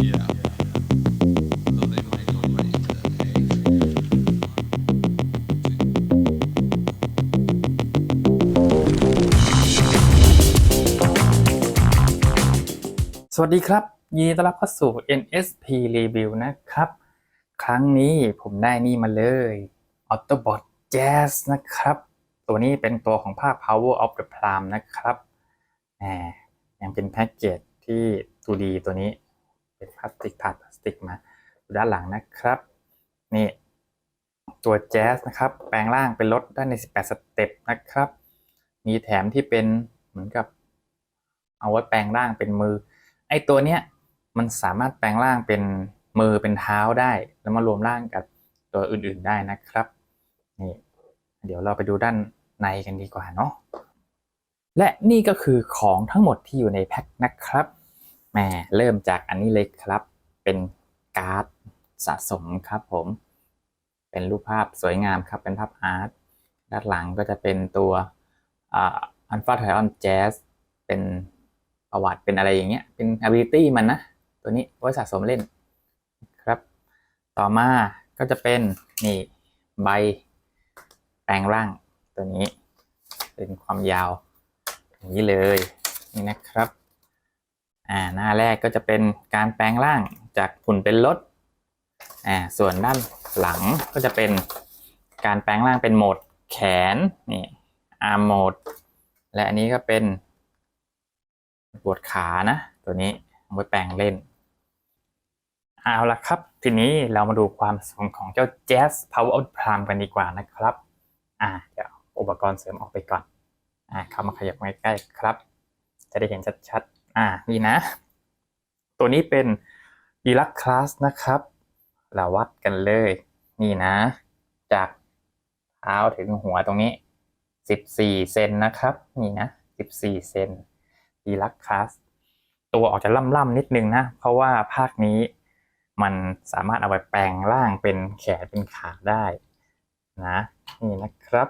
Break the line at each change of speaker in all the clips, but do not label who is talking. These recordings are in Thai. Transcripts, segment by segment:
สวัสดีครับ ยินดีต้อนรับเข้าสู่ NSP Review นะครับ ครั้งนี้ผมได้นี่มาเลย Autobot Jazz นะครับ ตัวนี้เป็นตัวของภาค Power of the Prime นะครับแหมยังเป็นแพ็กเกจที่ดูดีตัวนี้ เป็นพลาสติกถาดพลาสติกมาด้านหลังนะครับ นี่ ตัว Jazz นะครับ แปลงร่างเป็นรถได้ใน 18 สเต็ปนะครับ มีแถมที่เป็นเหมือนกับ เอาไว้แปลงร่างเป็นมือ ไอ้ตัวเนี้ยมันสามารถแปลงร่างเป็นมือเป็นเท้าได้ แล้วมารวมร่างกับตัวอื่นๆได้นะครับนี่เดี๋ยวเราไปดูด้านในกันดีกว่าเนาะและนี่ก็คือของทั้งหมดที่อยู่ในแพ็คนะครับ แหมเริ่มจากอันนี้เลยครับ เป็นการ์ดสะสมครับผม เป็นรูปภาพสวยงามครับ เป็นภาพอาร์ต ด้านหลังก็จะเป็นตัวอันฟาไทออนแจ๊สเป็นประวัติเป็นอะไรอย่างเงี้ย เป็น ability มันนะ ตัวนี้ไว้สะสมเล่นครับ ต่อมาก็จะเป็นนี่ใบแปลงร่างตัวนี้ เป็นความยาวอย่างนี้เลยนี่นะครับ อ่าหน้าแรกก็จะเป็นการแปลงร่างจากหุ่นเป็นรถอ่าส่วนด้านหลังก็จะเป็นการแปลงร่างเป็นโหมดแขนนี่อาร์มโหมด และอันนี้ก็เป็นปวดขานะ ตัวนี้เอาไว้แปลงเล่นเอาละครับ ทีนี้เรามาดูความสมของเจ้า Jazz Power Out Prime กันดีกว่านะครับ อ่าเดี๋ยวอาอุปกรณ์เสริมออกไปก่อน อ่าเข้ามาขยับมาใกล้ๆครับ จะได้เห็นชัดๆ อ่านี่นะ ตัวนี้เป็น Deluxe Class นะครับเราวัดกันเลย นี่นะ จากเท้าถึงหัวตรงนี้ 14 เซนนะครับ นี่นะ 14 เซนดีลักคลาสตัวออกจะล่ำๆนิดนึงนะ เพราะว่าภาคนี้มันสามารถเอาไปแปลงร่างเป็นแขนเป็นขาได้นะ นี่นะครับ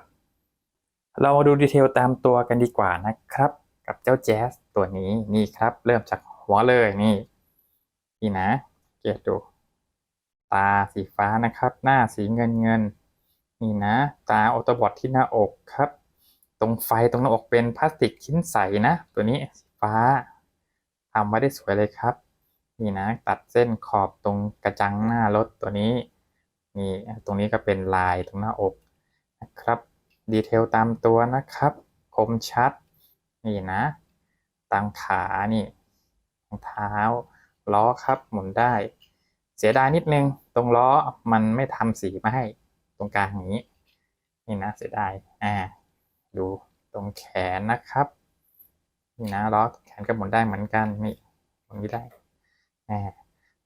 เรามาดูดีเทลตามตัวกันดีกว่านะครับ กับเจ้าแจ๊ส ตัวนี้นี่ครับ เริ่มจากหัวเลยนี่นี่นะเกียรดู ตาสีฟ้านะครับ หน้าสีเงินเงินนี่นะ ตาออโตบอทที่หน้าอกครับ ตรงไฟตรงหน้าอกเป็นพลาสติกชิ้นใสนะ ตัวนี้สีฟ้าทำไว้ได้สวยเลยครับ นี่นะ ตัดเส้นขอบตรงกระจังหน้ารถตัวนี้นี่ตรงนี้ก็เป็นลายตรงหน้าอกนะครับ ดีเทลตามตัวนะครับ คมชัด นี่นะ ตามขานี่รองเท้า ล้อครับหมุนได้ เสียดายนิดนึง ตรงล้อมันไม่ทำสีมาให้ตรงกลางอย่างนี้ นี่นะเสียดายอ่าดูตรงแขนนะครับนี่นะล้อแขนก็หมุนได้เหมือนกันนี่ตรงนี้ได้แหม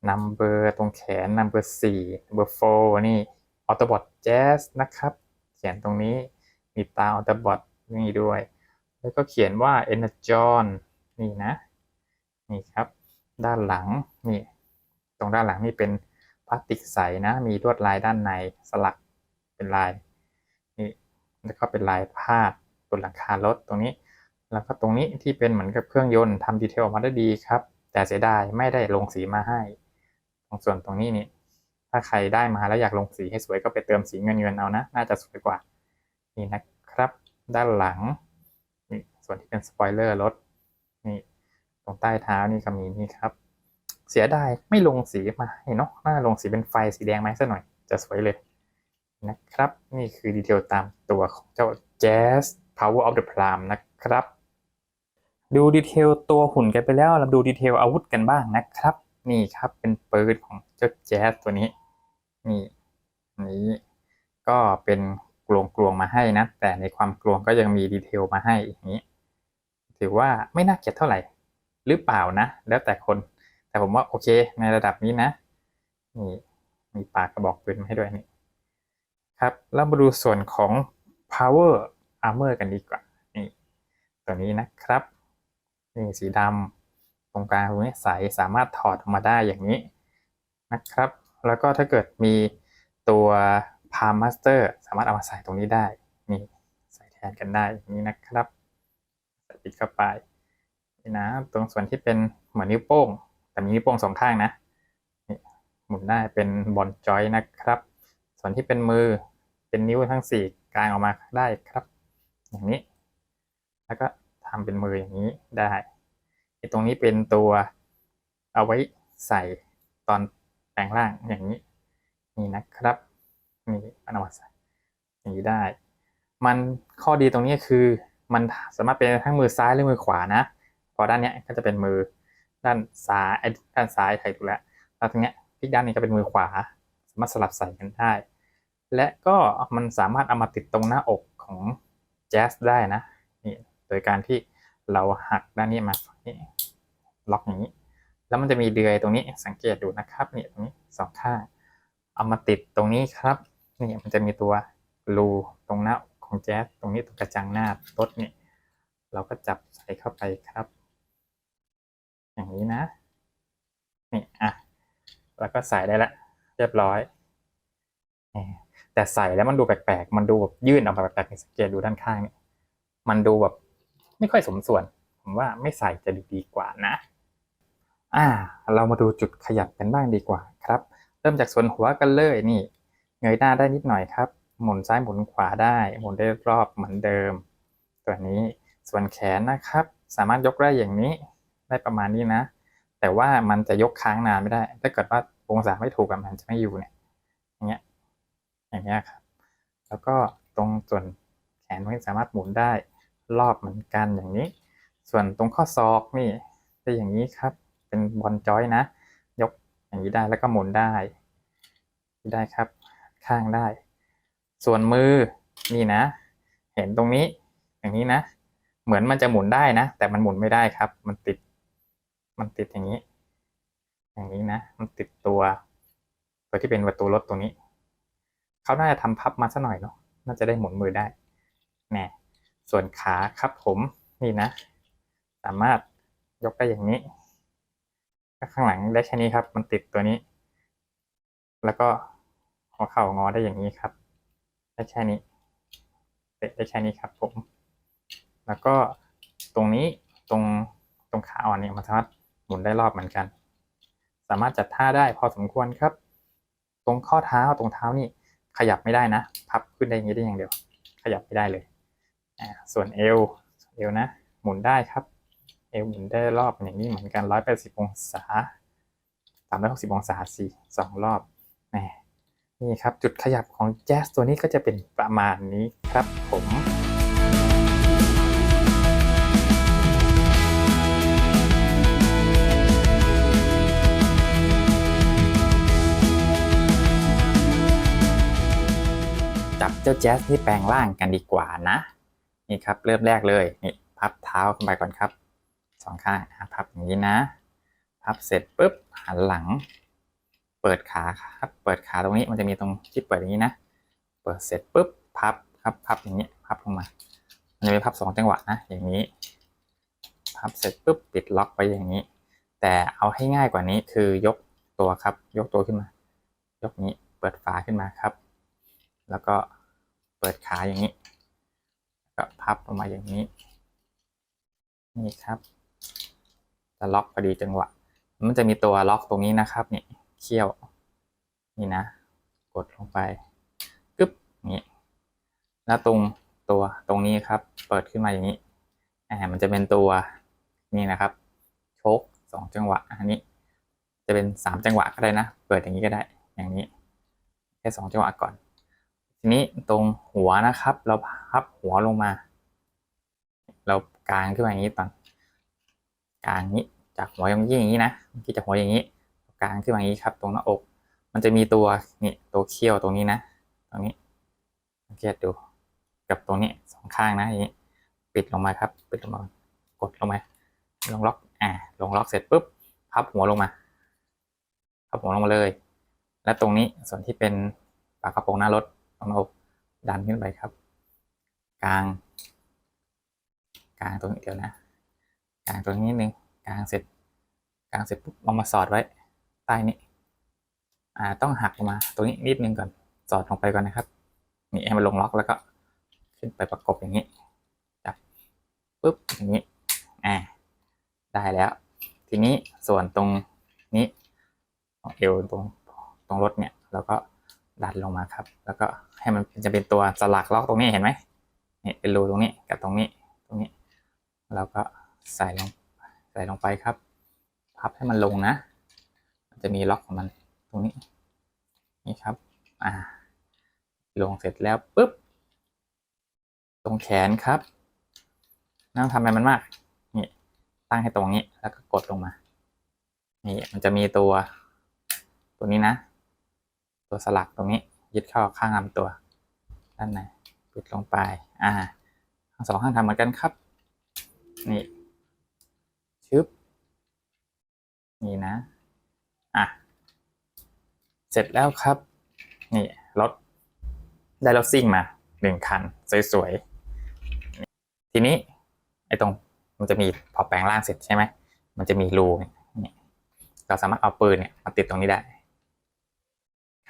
นัมเบอร์ตรงแขนนัมเบอร์สี่นัมเบอร์โฟนี่ออโตบอทแจ๊สนะครับเขียนตรงนี้มีตาออโตบอทนี่ด้วย แล้วก็เขียนว่า Energon นี่นะนี่ครับ ด้านหลังนี่ตรงด้านหลังนี่เป็นพลาสติกใสนะ มีลวดลายด้านในสลักเป็นลายนี่แล้วก็เป็นลายพาดบนหลังคารถตรงนี้ แล้วก็ตรงนี้ที่เป็นเหมือนกับเครื่องยนต์ทำดีเทลออกมาได้ดีครับ แต่เสียดายไม่ได้ลงสีมาให้ ตรงส่วนตรงนี้นี่ถ้าใครได้มาแล้วอยากลงสีให้สวยก็ไปเติมสีเงินเงินเอานะ น่าจะสวยกว่า นี่นะครับ ด้านหลังนี่ส่วนที่เป็นสปอยเลอร์รถ นี่ตรงใต้เท้านี่ก็มีนี่ครับ เสียดายไม่ลงสีมาให้เนาะน่าลงสีเป็นไฟสีแดงไหมสักหน่อย จะสวยเลยนะครับ นี่คือดีเทลตามตัวของเจ้า Jazz Power of the Prime นะครับ ดูดีเทลตัวหุ่นกันไปแล้วเราดูดีเทลอาวุธกันบ้างนะครับ นี่ครับเป็นปืนของเจ้า Jazz ตัวนี้ นี่นี้ก็เป็นกลวงกลวงๆมาให้นะ แต่ในความกลวงก็ยังมีดีเทลมาให้อย่างนี้ ถือว่าไม่น่าเกลียดเท่าไหร่ หรือเปล่านะ แล้วแต่คน แต่ผมว่าโอเค ในระดับนี้นะนี่มีปากกระบอกปืนมาให้ด้วยนี่ครับแล้วมาดูส่วนของ power armor กันดีกว่านี่ตัวนี้นะครับนี่สีดำตรงกลางตรงนี้ใสสามารถถอดออกมาได้อย่างนี้นะครับ แล้วก็ถ้าเกิดมีตัว palm master สามารถเอามาใส่ตรงนี้ได้นี่ใส่แทนกันได้อย่างนี้นะครับ ปิดเข้าไปนี่นะตรงส่วนที่เป็นเหมือนนิ้วโป้ง แต่มีนิ้วโป้งสองข้างนะหมุนได้เป็นบอลจอยนะครับ ส่วนที่เป็นมือเป็นนิ้วทั้งสี่กลางออกมาได้ครับ อย่างนี้ แล้วก็ทำเป็นมืออย่างนี้ได้ตรงนี้เป็นตัวเอาไว้ใส่ตอนแปลงร่างอย่างนี้ นี่นะครับนี่มันเอามาใส่อย่างนี้ได้ มันข้อดีตรงนี้คือ มันสามารถเป็นทั้งมือซ้ายหรือมือขวานะ พอด้านเนี้ยก็จะเป็นมือด้านซ้ายด้านซ้ายใครถูกแล้วแล้วตรงเนี้ยพลิกด้านนี้ก็เป็นมือขวา สามารถสลับใส่กันได้ และก็มันสามารถเอามาติดตรงหน้าอกของแจ๊สได้นะนี่โดยการที่เราหักด้านนี้มานี้ล็อกอย่างนี้ แล้วมันจะมีเดือยตรงนี้สังเกตดูนะครับนี่ตรงนี้สองข้างเอามาติดตรงนี้ครับนี่มันจะมีตัวรูตรงหน้าอก ของแจ๊สตรงนี้ตรงกระจังหน้ารถนี่เราก็จับใส่เข้าไปครับ อย่างนี้นะนี่อะแล้วก็ใส่ได้ละ เรียบร้อยแต่ใส่แล้วมันดูแปลกๆ มันดูแบบยื่นออกมาแปลกๆสังเกตดูด้านข้างนี่มันดูแบบไม่ค่อยสมส่วน ผมว่าไม่ใส่จะดูดีกว่านะ อ่า เรามาดูจุดขยับกันบ้างดีกว่าครับ เริ่มจากส่วนหัวกันเลยนี่ เงยหน้าได้นิดหน่อยครับ หมุนซ้ายหมุนขวาได้ หมุนได้รอบเหมือนเดิม ตัวนี้ส่วนแขนนะครับ สามารถยกได้อย่างนี้ได้ประมาณนี้นะ แต่ว่ามันจะยกค้างนานไม่ได้ ถ้าเกิดว่าองศาไม่ถูกกับมันจะไม่อยู่เนี่ยอย่างเงี้ยอย่างเงี้ยครับ แล้วก็ตรงส่วนแขนตรงนี้สามารถหมุนได้รอบเหมือนกันอย่างนี้ ส่วนตรงข้อศอกนี่จะอย่างนี้ครับ เป็นบอลจอยนะ ยกอย่างนี้ได้แล้วก็หมุนได้ ได้ครับ ข้างได้ ส่วนมือนี่นะ เห็นตรงนี้ อย่างนี้นะ เหมือนมันจะหมุนได้นะ แต่มันหมุนไม่ได้ครับ มันติด มันติดอย่างนี้ อย่างนี้นะ มันติดตัว ตัวที่เป็นประตูรถตรงนี้ เขาน่าจะทำพับมาสัหน่อยเนาะ น่าจะได้หมุนมือได้ แน่ ส่วนขาครับผม นี่นะ สามารถยกได้อย่างนี้ ข้างหลังได้แค่นี้ครับ มันติดตัวนี้ แล้วก็หัวเข่างอได้อย่างนี้ครับ ได้แค่นี้ได้แค่นี้ครับผม แล้วก็ตรงนี้ตรงตรงขาอ่อนเนี่ยมันสามารถหมุนได้รอบเหมือนกัน สามารถจัดท่าได้พอสมควรครับ ตรงข้อเท้าตรงเท้านี่ขยับไม่ได้นะ พับขึ้นได้อย่างนี้ได้อย่างเดียว ขยับไม่ได้เลยอ่าส่วนเอวเอวนะ หมุนได้ครับ เอวหมุนได้รอบอย่างนี้เหมือนกันร้อยแปดสิบองศาสามร้อยหกสิบองศาสี่สองรอบแหม นี่ครับจุดขยับของแจ๊สตัวนี้ก็จะเป็นประมาณนี้ครับผมจับเจ้าแจ๊สนี่แปลงร่างกันดีกว่านะ นี่ครับเริ่มแรกเลยนี่พับเท้าขึ้นไปก่อนครับสองข้างอะพับอย่างนี้นะ พับเสร็จปุ๊บหันหลัง เปิดขาครับ เปิดขาตรงนี้มันจะมีตรงที่เปิดอย่างนี้นะ เปิดเสร็จปุ๊บพับครับพับอย่างนี้พับลงมา มันจะเป็นพับสองจังหวะนะ อย่างนี้ พับเสร็จปุ๊บปิดล็อกไปอย่างนี้ แต่เอาให้ง่ายกว่านี้คือยกตัวครับ ยกตัวขึ้นมา ยกนี้เปิดฝาขึ้นมาครับ แล้วก็เปิดขาอย่างนี้ ก็พับลงมาอย่างนี้ นี่ครับจะล็อกพอดีจังหวะ มันจะมีตัวล็อกตรงนี้นะครับนี่ เขี้ยว นี่นะ กดลงไปกึ๊บนี่แล้วตรงตัวตรงนี้ครับ เปิดขึ้นมาอย่างนี้อ่ามันจะเป็นตัวนี่นะครับโชคสองจังหวะ อันนี้ จะเป็นสามจังหวะก็ได้นะ เปิดอย่างนี้ก็ได้ อย่างนี้ แค่สองจังหวะก่อน ทีนี้ตรงหัวนะครับ เราพับหัวลงมา เรากางขึ้นมาอย่างนี้ตอนกางนี้จากหัวย่างนี้อย่างนี้นะเมื่จากหัวอย่างนี้ กางขึ้นมาอย่างนี้ครับ ตรงหน้าอก มันจะมีตัวนี่ตัวเขี้ยวตรงนี้นะ ตรงนี้สังเกตดูกับตรงนี้สองข้างนะอย่างนี้ ปิดลงมาครับ ปิดลงมากดลงมาลงล็อกอ่าลงล็อกเสร็จปุ๊บพับหัวลงมาพับหัวลงมาเลย และตรงนี้ส่วนที่เป็นฝากกระโปรงหน้ารถตรงหน้าอกดันขึ้นไปครับ กลาง กลางตรงนี้เดียวนะกลางตรงนี้นิดนึงกลางเสร็จกลางเสร็จปุ๊บเอามาสอดไว้ ใต้นี้ อ่า ต้องหักลงมา ตรงนี้นิดนึงก่อน สอดลงไปก่อนนะครับ นี่ให้มันลงล็อกแล้วก็ขึ้นไปประกบอย่างนี้ จับปุ๊บอย่างนี้ อ่า ได้แล้ว ทีนี้ส่วนตรงนี้เอวตรงรงรถเนี่ยเราก็ดันลงมาครับ แล้วก็ให้มันจะเป็นตัวสลักล็อกตรงนี้เห็นไหมนี่เป็นรูตรงนี้กับตรงนี้ตรงนี้ เราก็ใส่ลงใส่ลงไปครับ พับให้มันลงนะ จะมีล็อกของมันตรงนี้ นี่ครับ อ่า ลงเสร็จแล้วปุ๊บ ตรงแขนครับไม่ต้องทำอะไรมันมาก นี่ ตั้งให้ตรงนี้ แล้วก็กดลงมา นี่ มันจะมีตัว ตัวนี้นะ ตัวสลักตรงนี้ ยึดเข้าข้างลำตัว ด้านในปิดลงไป อ่า ทั้งสองข้างทำเหมือนกันครับ นี่ ชึบ นี่นะ อะ เสร็จแล้วครับ นี่รถได้รถซิ่งมาหนึ่งคัน สวยๆ ทีนี้ ไอ้ตรงมันจะมีพอแปลงร่างเสร็จใช่ไหม มันจะมีรูเนี่ยนี่เราสามารถเอาปืนเนี่ยมาติดตรงนี้ได้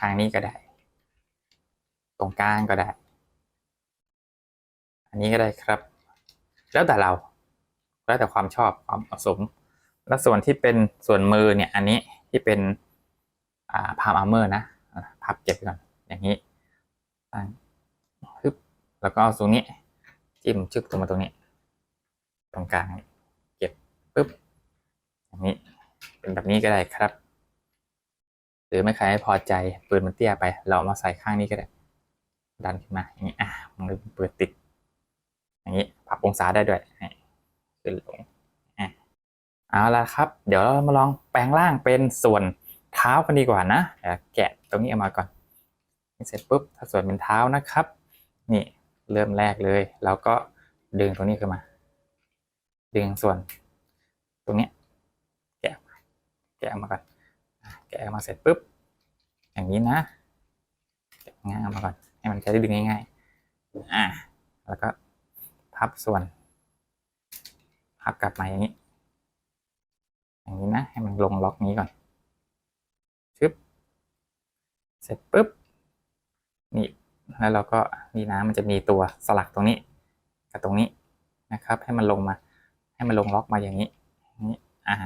ทางนี้ก็ได้ ตรงกลางก็ได้ อันนี้ก็ได้ครับ แล้วแต่เรา แล้วแต่ความชอบความเหมาะสม แล้วส่วนที่เป็นส่วนมือเนี่ยอันนี้ ที่เป็นพามอาร์เมอร์นะพับเก็บก่อนอย่างนี้ตั้งึบแล้วก็เอาตรงนี้จิ้มชึกตรงมาตรงนี้ ตรงกลางเก็บปุ๊บอย่างนี้เป็นแบบนี้ก็ได้ครับ หรือไม่ใครไม่พอใจปืนมันเตี้ยไป เราเอามาใส่ข้างนี้ก็ได้ ดันขึ้นมาอย่างนี้อะมันเปิดติด อย่างนี้ปรับองศาได้ด้วยขึ้นลง เอาละครับ เดี๋ยวเรามาลองแปลงร่างเป็นส่วนเท้ากันดีกว่านะเดี๋ยวแกะตรงนี้ออกมาก่อนเสร็จปุ๊บถ้าส่วนเป็นเท้านะครับ นี่เริ่มแรกเลยเราก็ดึงตรงนี้ขึ้นมา ดึงส่วน ตรงนี้แกะมาแกะออกมาก่อนแกะออกมาเสร็จปุ๊บอย่างนี้นะแกะง่ายออกมาก่อนให้มันจะได้ดึงง่ายๆอะแล้วก็พับส่วนพับกลับมาอย่างนี้ อย่างนี้นะให้มันลงล็อกนี้ก่อนชึบเสร็จปุ๊บนี่แล้วเราก็นี่นะมันจะมีตัวสลักตรงนี้กับตรงนี้นะครับ ให้มันลงมา ให้มันลงล็อกมาอย่างนี้นี้อ่า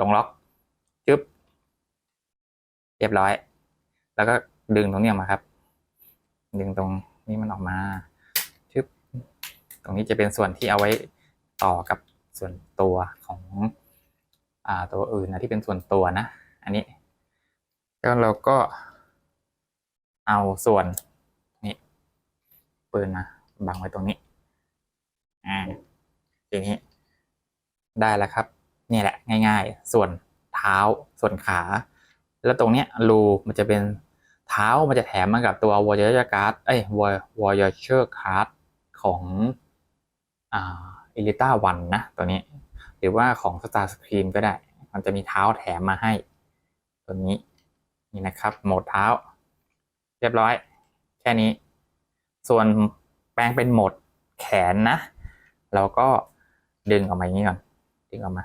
ลงล็อกจึ๊บเรียบร้อย แล้วก็ดึงตรงนี้ออกมาครับ ดึงตรงนี้มันออกมาชึบตรงนี้จะเป็นส่วนที่เอาไว้ต่อกับส่วนตัวของ ตัวอื่นนะที่เป็นส่วนตัวนะ อันนี้แล้วเราก็เอาส่วนนี้ปืนมาบังไว้ตรงนี้อ่าอย่างนี้ได้แล้วครับนี่แหละง่าย ๆ ส่วนเท้าส่วนขา แล้วตรงเนี้ยรูมันจะเป็นเท้ามันจะแถมมากับตัว Voyager Card เอ้ย Voyager Card ของอ่า e l i t a One นะตัวนี้ รือว่าของ Star Scream ก็ได้ มันจะมีเท้าแถมมาให้ ตัวนี้นี่นะครับ โหมดเท้า เรียบร้อย แค่นี้ ส่วนแปลงเป็นโหมดแขนนะ เราก็ดึงออกมาอย่างนี้ก่อน ดึงออกมา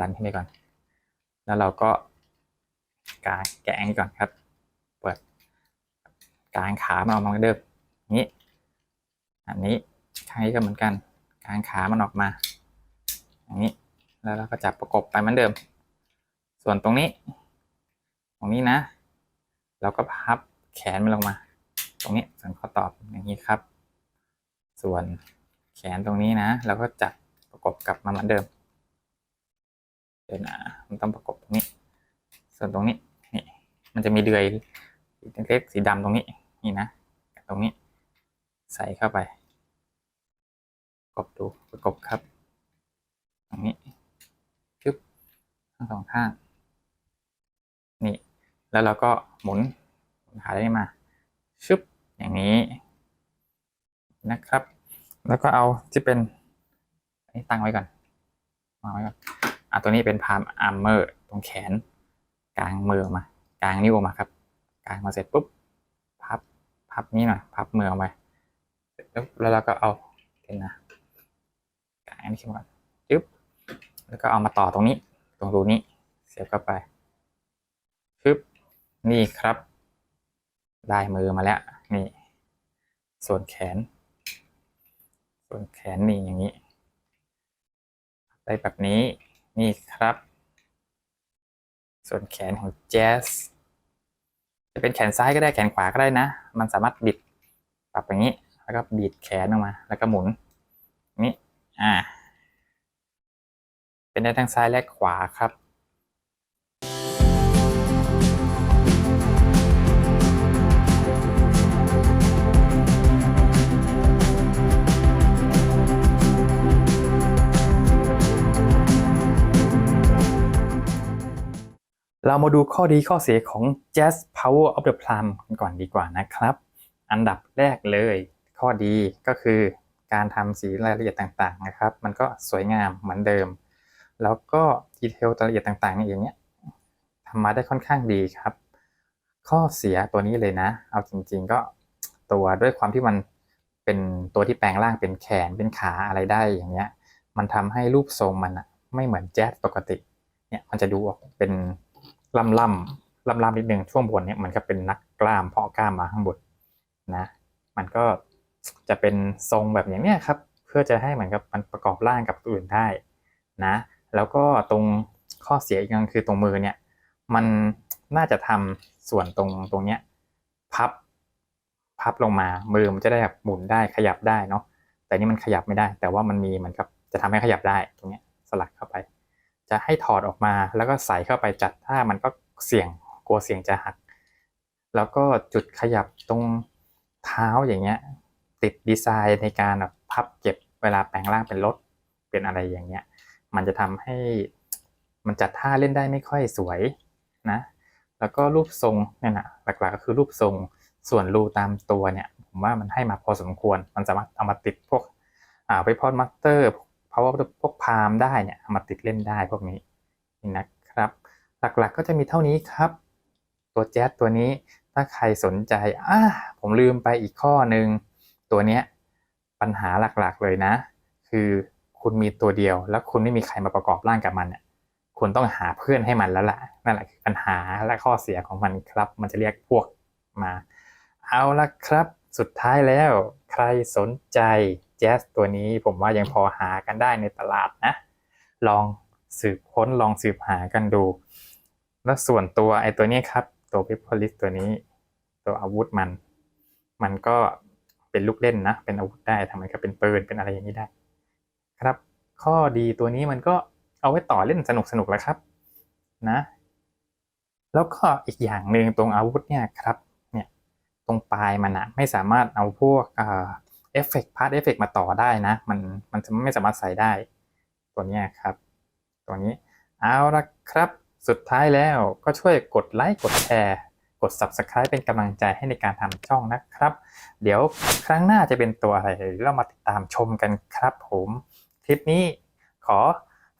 ดันขึ้นไปก่อน แล้วเราก็กางแกะอย่างนี้ก่อนครับ เปิดกางขามันออกมาเหมือนเดิมนี้ อันนี้ข้างนี้ก็เหมือนกัน กางขามันออกมาอย่างนี้ แล้วเราก็จับประกบไปเหมือนเดิม ส่วนตรงนี้ ตรงนี้นะ เราก็พับแขนมันลงมา ตรงนี้ส่วนข้อตอบอย่างนี้ครับ ส่วนแขนตรงนี้นะเราก็จับประกบกลับมาเหมือนเดิมเดี๋ยวนะมันต้องประกบตรงนี้ ส่วนตรงนี้นี่ มันจะมีเดือยเล็กๆสีดำตรงนี้นี่นะตรงนี้ ใส่เข้าไปประกบดูประกบครับ ตรงนี้ ทั้งสองข้าง นี่ แล้วเราก็หมุนหมุนขาได้มา ชึบ อย่างนี้นะครับ แล้วก็เอาที่เป็นนี่ตั้งไว้ก่อนวางไว้ก่อนอะตัวนี้เป็นพามอาร์เมอร์ตรงแขน กลางมือมากลางนิ้วมาครับ กลางมาเสร็จปุ๊บ พับ พับนี้หน่อย พับมือออกไปแล้วเราก็เอาเห็นนะกลางนี้ขึ้นมาจึ๊บ แล้วก็เอามาต่อตรงนี้ รงรูนี้เสียบเข้าไปปึ๊บนี่ครับ ได้มือมาแล้ว นี่ ส่วนแขน ส่วนแขนนี่อย่างนี้ ได้แบบนี้นี่ครับ ส่วนแขนของแจ๊สจะเป็นแขนซ้ายก็ได้แขนขวาก็ได้นะ มันสามารถบิดปรับอย่างนี้ แล้วก็บีดแขนออกมา แล้วก็หมุน นี้อ่า เป็นได้ทั้งซ้ายและขวาครับเรามาดูข้อดีข้อเสียของ Jazz Power of the Plum กันก่อนดีกว่านะครับ อันดับแรกเลย ข้อดีก็คือการทำสีรายละเอียดต่างๆนะครับ มันก็สวยงามเหมือนเดิม แล้วก็ดีเทลรายละเอียดต่างๆอย่างเงี้ยทำมาได้ค่อนข้างดีครับ ข้อเสียตัวนี้เลยนะ เอาจริง ๆ ก็ตัวด้วยความที่มันเป็นตัวที่แปลงร่างเป็นแขนเป็นขาอะไรได้อย่างเงี้ย มันทำให้รูปทรงมันอะไม่เหมือนแจ๊สปกติ เนี่ยมันจะดูออกเป็นล่ำล่ำล่ำล่ำนิดนึงช่วงบนเนี่ยมันก็เป็นนักกล้ามเพาะกล้ามมาข้างบนนะ มันก็จะเป็นทรงแบบอย่างเนี้ยครับ เพื่อจะให้เหมือนกับมันประกอบร่างกับอื่นได้นะ แล้วก็ตรงข้อเสียอีกอย่างคือตรงมือเนี่ยมันน่าจะทำส่วนตรงตรงเนี้ยพับพับลงมามือมันจะได้แบบหมุนได้ขยับได้เนาะแต่นี่มันขยับไม่ได้ แต่ว่ามันมีเหมือนกับจะทำให้ขยับได้ตรงเนี้ยสลักเข้าไป จะให้ถอดออกมาแล้วก็ใส่เข้าไปจัดท่ามันก็เสี่ยงกลัวเสี่ยงจะหัก แล้วก็จุดขยับตรงเท้าอย่างเงี้ยติดดีไซน์ในการแบบพับเก็บเวลาแปลงร่างเป็นรถเป็นอะไรอย่างเงี้ย มันจะทำให้มันจัดท่าเล่นได้ไม่ค่อยสวยนะ แล้วก็รูปทรงเนี่ยนะหลักๆก็คือรูปทรงส่วนรูตามตัวเนี่ย ผมว่ามันให้มาพอสมควร มันสามารถเอามาติดพวกอ่าไปพอดมัตเตอร์เพราะว่าพวกพามได้เนี่ยเอามาติดเล่นได้พวกนี้นี่นะครับ หลักๆก็จะมีเท่านี้ครับ ตัวแจ๊สตัวนี้ถ้าใครสนใจอ่าผมลืมไปอีกข้อหนึ่งตัวเนี้ยปัญหาหลักๆเลยนะ คือ คุณมีตัวเดียว แล้วคุณไม่มีใครมาประกอบร่างกับมันเนี่ยคุณต้องหาเพื่อนให้มันแล้วล่ะนั่นแหละคือปัญหาและข้อเสียของมันครับ มันจะเรียกพวกมา เอาละครับ สุดท้ายแล้ว ใครสนใจแจ๊สตัวนี้ผมว่ายังพอหากันได้ในตลาดนะ ลองสืบค้นลองสืบหากันดู แล้วส่วนตัวไอ้ตัวนี้ครับ ตัวพิพอลิสตัวนี้ ตัวอาวุธมัน มันก็เป็นลูกเล่นนะ เป็นอาวุธได้ทำไมก็เป็นปืนเป็นอะไรอย่างนี้ได้ ครับ ข้อดีตัวนี้มันก็เอาไว้ต่อเล่นสนุกสนุกแล้วครับ นะ แล้วก็อีกอย่างหนึ่งตรงอาวุธเนี่ยครับเนี่ยตรงปลายมันอะไม่สามารถเอาพวกเอฟเฟกต์พาร์ตเอฟเฟกต์มาต่อได้นะ มันมันจะไม่สามารถใส่ได้ ตัวนี้ครับ ตัวนี้เอาละครับ สุดท้ายแล้วก็ช่วยกดไลค์กดแชร์กด Subscribe เป็นกำลังใจให้ในการทำช่องนะครับ เดี๋ยวครั้งหน้าจะเป็นตัวอะไรเรามาติดตามชมกันครับผม คลิปนี้ขอ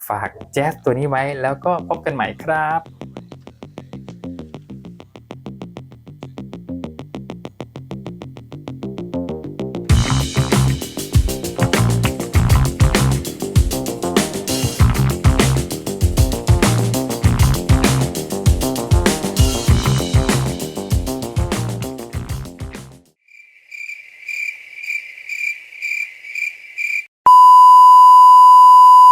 ฝากแจ๊สตัวนี้ไว้แล้วก็พบกันใหม่ครับ